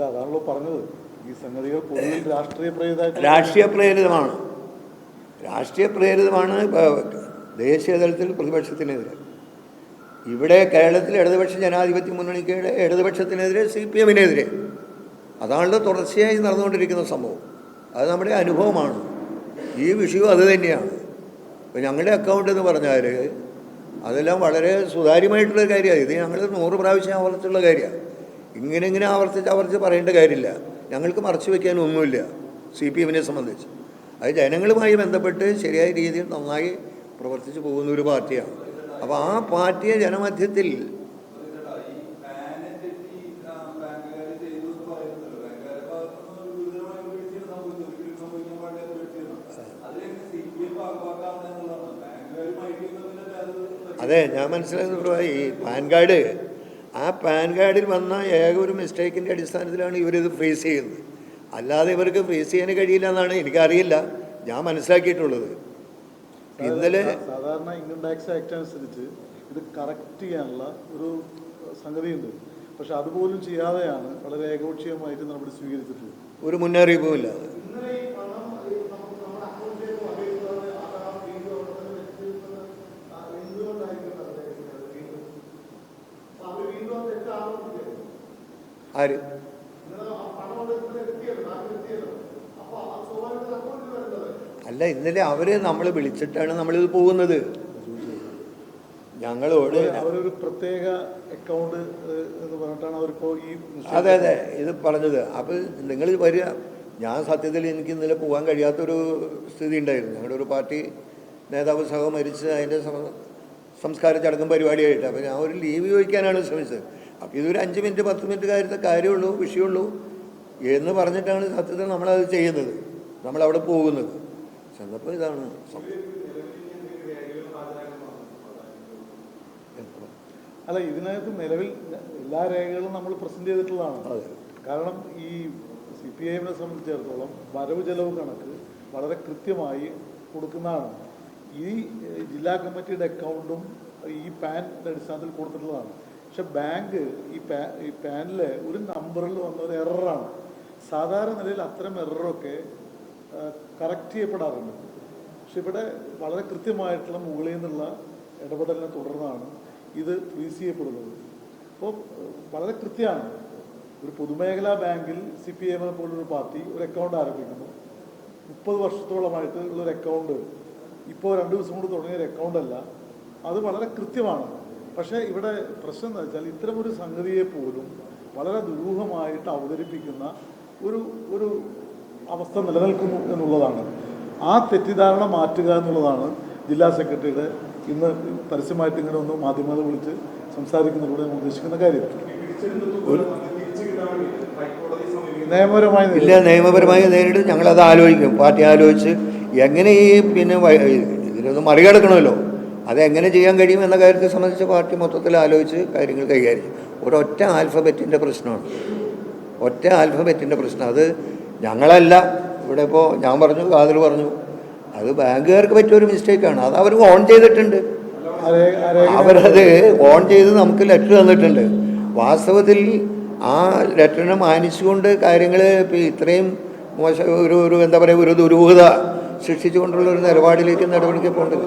അല്ല അതാണല്ലോ പറഞ്ഞത്. ഈ സംഗതികൾ പൊതുവിൽ രാഷ്ട്രീയ പ്രേരിതമായിട്ട് രാഷ്ട്രീയ പ്രേരിതമാണ്. രാഷ്ട്രീയ പ്രേരിതമാണ് ദേശീയ തലത്തിൽ പ്രതിപക്ഷത്തിനെതിരെ. ഇവിടെ കേരളത്തിൽ ഇടതുപക്ഷ ജനാധിപത്യ മുന്നണിക്കയുടെ ഇടതുപക്ഷത്തിനെതിരെ സി പി എമ്മിനെതിരെ. അതാണല്ലോ തുടർച്ചയായി നടന്നുകൊണ്ടിരിക്കുന്ന സംഭവം. അത് നമ്മുടെ അനുഭവമാണ്. ഈ വിഷയം അത് തന്നെയാണ്. ഇപ്പം ഞങ്ങളുടെ അക്കൗണ്ട് എന്ന് പറഞ്ഞാൽ അതെല്ലാം വളരെ സുതാര്യമായിട്ടുള്ള കാര്യമാണ്. ഇത് ഞങ്ങൾ നൂറ് പ്രാവശ്യം ആവർത്തിച്ചുള്ള കാര്യമാണ്. ഇങ്ങനെ ഇങ്ങനെ ആവർത്തിച്ച് ആവർത്തിച്ച് പറയേണ്ട കാര്യമില്ല. ഞങ്ങൾക്ക് മറച്ചു വയ്ക്കാനൊന്നുമില്ല സി പി എമ്മിനെ സംബന്ധിച്ച്. അത് ജനങ്ങളുമായി ബന്ധപ്പെട്ട് ശരിയായ രീതിയിൽ നന്നായി പ്രവർത്തിച്ചു പോകുന്ന ഒരു പാർട്ടിയാണ്. അപ്പോൾ ആ പാർട്ടിയെ ജനമധ്യത്തിൽ അതെ ഞാൻ മനസ്സിലാക്കുന്ന ഈ പാൻ കാർഡ് ആ പാൻ കാർഡിൽ വന്ന ഏക ഒരു മിസ്റ്റേക്കിന്റെ അടിസ്ഥാനത്തിലാണ് ഇവരിത് ഫേസ് ചെയ്യുന്നത്. അല്ലാതെ ഇവർക്ക് ഫേസ് ചെയ്യാൻ കഴിയില്ല എന്നാണ് എനിക്കറിയില്ല. ഞാൻ മനസ്സിലാക്കിയിട്ടുള്ളത്. ഇന്നലെ സാധാരണ ഇൻകം ടാക്സ് ആക്ട് അനുസരിച്ച് ഇത് കറക്റ്റ് ചെയ്യാനുള്ള ഒരു സംഗതിയുണ്ട്. പക്ഷെ അതുപോലും ചെയ്യാതെയാണ് വളരെ ഏകപക്ഷീയമായിട്ട് നടപടി സ്വീകരിച്ചിട്ടുള്ളത്. ഒരു മുന്നറിയിപ്പുമില്ല. ആര്? അല്ല ഇന്നലെ അവരെ നമ്മൾ വിളിച്ചിട്ടാണ് നമ്മളിത് പോകുന്നത്. ഞങ്ങളോട് അവരൊരു പ്രത്യേക അക്കൗണ്ട് എന്ന് പറഞ്ഞിട്ടാണ് അവരിപ്പോ ഈ അതെ അതെ ഇത് പറഞ്ഞത്. അപ്പോൾ നിങ്ങൾ വരിക. ഞാൻ സത്യത്തിൽ എനിക്ക് ഇന്നലെ പോകാൻ കഴിയാത്തൊരു സ്ഥിതി ഉണ്ടായിരുന്നു. ഞങ്ങളുടെ ഒരു പാർട്ടി നേതാവ് സഹ മരിച്ച് അതിന്റെ സംസ്കാര ചടങ്ങും പരിപാടിയായിട്ട്. അപ്പോൾ ഞാൻ ഒരു ലീവ് ചോദിക്കാനാണ് ശ്രമിച്ചത്. അപ്പോൾ ഇതൊരു അഞ്ച് മിനിറ്റ് പത്ത് മിനിറ്റ് കാര്യത്തെ കാര്യമുള്ളൂ വിഷയമുള്ളൂ. എന്ന് പറഞ്ഞിട്ടാണ് സത്യത്തിൽ നമ്മളത് ചെയ്യുന്നത്. നമ്മളവിടെ പോകുന്നത്. ചെന്നപ്പോൾ ഇതാണ്. അല്ല ഇതിനകത്ത് നിലവിൽ എല്ലാ രേഖകളും നമ്മൾ പ്രസന്റ് ചെയ്തിട്ടുള്ളതാണ്. അതെ. കാരണം ഈ സി പി ഐ എമ്മിനെ സംബന്ധിച്ചിടത്തോളം വരവ് ചെലവ് കണക്ക് വളരെ കൃത്യമായി കൊടുക്കുന്നതാണ്. ഈ ജില്ലാ കമ്മിറ്റിയുടെ അക്കൗണ്ടും ഈ പാൻ അടിസ്ഥാനത്തിൽ കൊടുത്തിട്ടുള്ളതാണ്. പക്ഷെ ബാങ്ക് ഈ പാ ഈ പാനിലെ ഒരു നമ്പറിൽ വന്ന ഒരു എററാണ്. സാധാരണ നിലയിൽ അത്തരം എററൊക്കെ കറക്റ്റ് ചെയ്യപ്പെടാറുണ്ട്. പക്ഷെ ഇവിടെ വളരെ കൃത്യമായിട്ടുള്ള മുകളിൽ നിന്നുള്ള ഇടപെടലിനെ തുടർന്നാണ് ഇത് ഫ്രീസ് ചെയ്യപ്പെടുന്നത്. അപ്പോൾ വളരെ കൃത്യമാണ്. ഒരു പൊതുമേഖലാ ബാങ്കിൽ സി പി എം പോലൊരു പാർട്ടി ഒരു അക്കൗണ്ട് ആരംഭിക്കുന്നു. മുപ്പത് വർഷത്തോളമായിട്ട് ഉള്ളൊരു അക്കൗണ്ട്. ഇപ്പോൾ രണ്ട് ദിവസം കൊണ്ട് തുടങ്ങിയ ഒരു അക്കൗണ്ട് അല്ല. അത് വളരെ കൃത്യമാണ്. പക്ഷേ ഇവിടെ പ്രശ്നം എന്താ വെച്ചാൽ ഇത്തരമൊരു സംഗതിയെ പോലും വളരെ ദുരൂഹമായിട്ട് അവതരിപ്പിക്കുന്ന ഒരു ഒരു അവസ്ഥ നിലനിൽക്കുന്നു എന്നുള്ളതാണ്. ആ തെറ്റിദ്ധാരണ മാറ്റുക എന്നുള്ളതാണ് ജില്ലാ സെക്രട്ടറിയുടെ ഇന്ന് പരസ്യമായിട്ട് ഇങ്ങനെ ഒന്ന് മാധ്യമങ്ങളെ വിളിച്ച് സംസാരിക്കുന്നതിലൂടെ ഞാൻ ഉദ്ദേശിക്കുന്ന കാര്യം. നിയമപരമായി ഇല്ല നിയമപരമായി നേരിട്ട് ഞങ്ങളത് ആലോചിക്കും. പാർട്ടി ആലോചിച്ച് എങ്ങനെ ഈ പിന്നെ ഇതിനൊന്ന് മറികടക്കണമല്ലോ. അതെങ്ങനെ ചെയ്യാൻ കഴിയും എന്ന കാര്യത്തെ സംബന്ധിച്ച് പാർട്ടി മൊത്തത്തിൽ ആലോചിച്ച് കാര്യങ്ങൾ കൈകാര്യം. ഒരൊറ്റ ആൽഫബറ്റിന്റെ പ്രശ്നമാണ്. ഒറ്റ ആൽഫബറ്റിന്റെ പ്രശ്നം. അത് ഞങ്ങളല്ല. ഇവിടെ ഇപ്പോൾ ഞാൻ പറഞ്ഞു കാതിൽ പറഞ്ഞു. അത് ബാങ്കുകാർക്ക് പറ്റിയൊരു മിസ്റ്റേക്കാണ്. അത് അവർ ഓൺ ചെയ്തിട്ടുണ്ട്. അവരത് ഓൺ ചെയ്ത് നമുക്ക് ലെറ്റർ തന്നിട്ടുണ്ട്. വാസ്തവത്തിൽ ആ ലെറ്ററിനെ മാനിച്ചുകൊണ്ട് കാര്യങ്ങൾ ഇപ്പോൾ ഇത്രയും മോശം ഒരു ഒരു എന്താ പറയുക ഒരു ദുരൂഹത സൃഷ്ടിച്ചുകൊണ്ടുള്ള ഒരു നിലപാടിലേക്ക് നടപടിക്ക് പോകേണ്ടത്